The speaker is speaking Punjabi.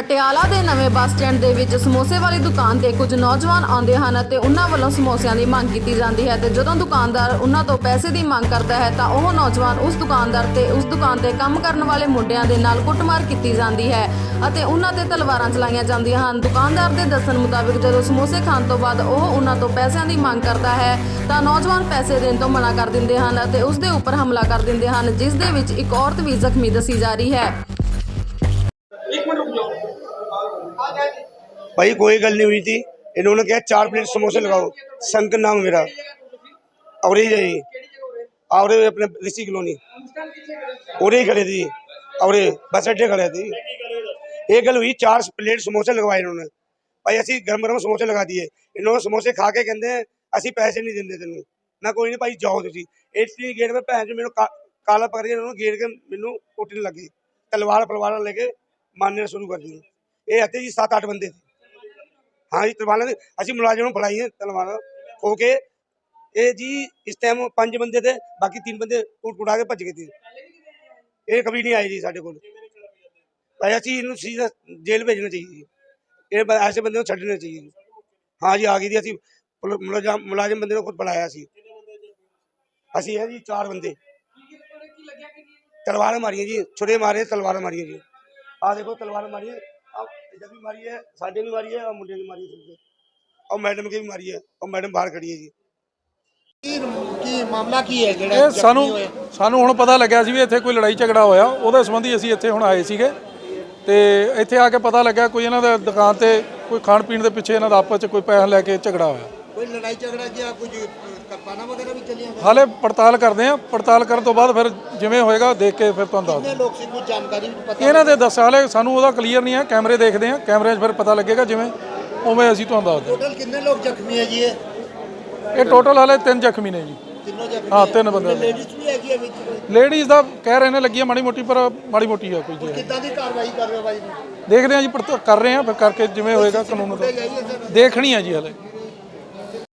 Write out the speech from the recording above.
ਪਟਿਆਲਾ ਦੇ ਨਵੇਂ ਬੱਸ ਸਟੈਂਡ ਦੇ ਵਿੱਚ ਸਮੋਸੇ ਵਾਲੀ ਦੁਕਾਨ ਤੇ ਕੁਝ ਨੌਜਵਾਨ ਆਉਂਦੇ ਹਨ ਅਤੇ ਉਹਨਾਂ ਵੱਲੋਂ ਸਮੋਸਿਆਂ ਦੀ ਮੰਗ ਕੀਤੀ ਜਾਂਦੀ ਹੈ ਤੇ ਜਦੋਂ ਦੁਕਾਨਦਾਰ ਉਹਨਾਂ ਤੋਂ ਪੈਸੇ ਦੀ ਮੰਗ ਕਰਦਾ ਹੈ ਤਾਂ ਉਹ ਨੌਜਵਾਨ ਉਸ ਦੁਕਾਨਦਾਰ ਤੇ ਉਸ ਦੁਕਾਨ ਤੇ ਕੰਮ ਕਰਨ ਵਾਲੇ ਮੁੰਡਿਆਂ ਦੇ ਨਾਲ ਕੁੱਟਮਾਰ ਕੀਤੀ ਜਾਂਦੀ ਹੈ ਅਤੇ ਉਹਨਾਂ ਤੇ ਤਲਵਾਰਾਂ ਚਲਾਈਆਂ ਜਾਂਦੀਆਂ ਹਨ। ਦੁਕਾਨਦਾਰ ਦੇ ਦੱਸਣ ਮੁਤਾਬਿਕ ਜਦੋਂ ਸਮੋਸੇ ਖਾਣ ਤੋਂ ਬਾਅਦ ਉਹ ਉਹਨਾਂ ਤੋਂ ਪੈਸਿਆਂ ਦੀ ਮੰਗ ਕਰਦਾ ਹੈ ਤਾਂ ਨੌਜਵਾਨ ਪੈਸੇ ਦੇਣ ਤੋਂ ਮਨਾ ਕਰ ਦਿੰਦੇ ਹਨ ਅਤੇ ਉਸ ਦੇ ਉੱਪਰ ਹਮਲਾ ਕਰ ਦਿੰਦੇ ਹਨ, ਜਿਸ ਦੇ ਵਿੱਚ ਇੱਕ ਔਰਤ ਵੀ ਜ਼ਖਮੀ ਦੱਸੀ ਜਾ ਰਹੀ ਹੈ। भाई कोई गल नहीं हुई थी इन्होंने कहा चार प्लेट समोसे लगाओ शंकर नाम मेरा और ही यही और ये अपने ऋषि कॉलोनी और ही खड़े थी और ये बस अड्डे खड़े थी एक गल हुई चार प्लेट समोसे लगवाए इन्होंने भाई ਅਸੀਂ ਗਰਮ ਗਰਮ ਸਮੋਸੇ ਲਗਾ ਦਿਏ ਇਹਨਾਂ ਨੂੰ ਸਮੋਸੇ ਖਾ ਕੇ ਕਹਿੰਦੇ ਅਸੀਂ ਪੈਸੇ ਨਹੀਂ ਦਿੰਦੇ ਤੈਨੂੰ ਮੈਂ ਕੋਈ ਨਹੀਂ ਭਾਈ ਜਾਓ ਤੁਸੀਂ ਇਟਲੀ ਗੇਟ 'ਤੇ ਭੈਣ ਜੀ ਮੈਨੂੰ ਕਾ- ਕਾਲਾ ਪਕੜ ਕੇ ਇਹਨਾਂ ਨੂੰ ਗੇੜ ਕੇ ਮੈਨੂੰ ਕੁੱਟਣ ਲੱਗੇ ਤਲਵਾਰ ਪਲਵਾਰਾਂ ਲੈ ਕੇ ਮਾਰਨੇ ਸ਼ੁਰੂ ਕਰ ਦਿੱਤੀ। ਇਹ ਹੱਥੇ ਜੀ 7-8 ਬੰਦੇ ਸੀ। ਹਾਂ ਜੀ, ਤਲਵਾਰਾਂ ਦੇ ਅਸੀਂ ਮੁਲਾਜ਼ਮ ਨੂੰ ਫੜਾਈਆਂ ਤਲਵਾਰਾਂ ਹੋ ਕੇ। ਇਹ ਜੀ ਇਸ ਟਾਈਮ ਪੰਜ ਬੰਦੇ ਤੇ, ਬਾਕੀ ਤਿੰਨ ਬੰਦੇ ਟੁੱਟ ਟੁੱਟਾ ਕੇ ਭੱਜ ਗਏ ਸੀ। ਇਹ ਕभी ਨਹੀਂ ਆਏ ਜੀ ਸਾਡੇ ਕੋਲ। ਭਾਈ, ਅਸੀਂ ਇਹਨੂੰ ਸੀਧਾ ਜੇਲ੍ਹ ਭੇਜਣਾ ਚਾਹੀਏ ਜੀ। ਇਹ ਐਸੇ ਬੰਦੇ ਨੂੰ ਛੱਡਣਾ ਚਾਹੀਏ ਜੀ। ਹਾਂ ਜੀ, ਆ ਗਈ ਜੀ, ਅਸੀਂ ਮੁਲਾਜ਼ਮ ਮੁਲਾਜ਼ਮ ਬੰਦੇ ਨੂੰ ਖੁਦ ਬੁਲਾਇਆ ਸੀ। ਅਸੀਂ ਹੈ ਜੀ ਚਾਰ ਬੰਦੇ। ਤਲਵਾਰਾਂ ਮਾਰੀਆਂ ਜੀ, ਛੁਰੇ ਮਾਰੇ, ਤਲਵਾਰਾਂ ਮਾਰੀਆਂ ਜੀ। ਆ ਦੇਖੋ ਤਲਵਾਰ ਮਾਰੀ ਹੈ ਜਦ ਵੀ ਮਾਰੀ ਹੈ ਸਾਡੇ ਨੂੰ ਮਾਰੀ ਹੈ ਆ ਮੁੰਡੇ ਨੂੰ ਮਾਰੀ ਹੈ ਔਰ ਮੈਡਮ ਕੀ ਵੀ ਮਾਰੀ ਹੈ ਔਰ ਮੈਡਮ ਬਾਹਰ ਖੜੀ ਹੈ ਜੀ। ਇਹ ਸਾਨੂੰ ਸਾਨੂੰ ਹੁਣ ਪਤਾ ਲੱਗਿਆ ਸੀ ਵੀ ਇੱਥੇ ਕੋਈ ਲੜਾਈ ਝਗੜਾ ਹੋਇਆ ਉਹਦੇ ਸੰਬੰਧੀ ਅਸੀਂ ਇੱਥੇ ਹੁਣ ਆਏ ਸੀਗੇ। ਤੇ ਇੱਥੇ ਆ ਕੇ ਪਤਾ ਲੱਗਾ ਕੋਈ ਇਹਨਾਂ ਦੇ ਦੁਕਾਨ ਤੇ ਕੋਈ ਖਾਣ ਪੀਣ ਦੇ ਪਿੱਛੇ ਇਹਨਾਂ ਦਾ ਆਪਸ ਵਿੱਚ ਕੋਈ ਪੈਸਾ ਲੈ ਕੇ ਝਗੜਾ ਹੋਇਆ। ਕੋਈ ਲੜਾਈ ਝਗੜਾ ਜਾਂ ਕੁਝ ਕਰਪਾਨਾ ਵਗੈਰਾ ਵੀ ਚੱਲੀਆਂ? ਹਾਲੇ ਪੜਤਾਲ ਕਰਦੇ ਆ ਪੜਤਾਲ ਕਰਨ ਤੋਂ ਬਾਅਦ ਫਿਰ ਜਿਵੇਂ ਹੋਏਗਾ ਦੇਖ ਕੇ ਫਿਰ ਤੁਹਾਨੂੰ ਦੱਸ ਕਿੰਨੇ ਲੋਕ ਸੀ? ਕੋਈ ਜਾਣਕਾਰੀ ਵੀ ਪਤਾ ਇਹਨਾਂ ਦੇ ਦੱਸ ਹਾਲੇ ਸਾਨੂੰ ਉਹਦਾ ਕਲੀਅਰ ਨਹੀਂ ਹੈ। ਕੈਮਰੇ ਦੇਖਦੇ ਆ ਕੈਮਰੇ 'ਚ ਫਿਰ ਪਤਾ ਲੱਗੇਗਾ ਜਿਵੇਂ ਉਵੇਂ ਅਸੀਂ ਤੁਹਾਨੂੰ ਦੱਸ ਟੋਟਲ ਕਿੰਨੇ ਲੋਕ ਜ਼ਖਮੀ ਹੈ ਜੀ ਇਹ? ਦਿੰਦੇ ਇਹ ਟੋਟਲ ਹਾਲੇ ਤਿੰਨ ਜ਼ਖਮੀ ਨੇ ਜੀ। ਤਿੰਨੋਂ ਜ਼ਖਮੀ ਹਾਂ, ਤਿੰਨ ਬੰਦੇ। ਲੇਡੀਜ਼ ਵੀ ਹੈਗੀ ਹੈ ਵਿੱਚ? ਕੋਈ ਲੇਡੀਜ਼ ਦਾ ਕਹਿ ਰਹੇ ਨੇ ਲੱਗੀ ਆ ਮਾੜੀ ਮੋਟੀ ਪਰ ਮਾੜੀ ਮੋਟੀ ਆ ਕੋਈ ਜੀ। ਕਿੱਦਾਂ ਦੀ ਕਾਰਵਾਈ ਕਰ ਰਹੇ ਹੋ ਬਾਈ ਨੂੰ ਦੇਖਦੇ ਆ ਜੀ ਪੜਤਾਲ ਕਰ ਰਹੇ ਆ ਫਿਰ ਕਰਕੇ ਜਿਵੇਂ ਹੋਏਗਾ ਕਾਨੂੰਨ ਜਾਈਏ ਸਰ ਦੇਖਣੀ ਆ ਜੀ ਹਲੇ।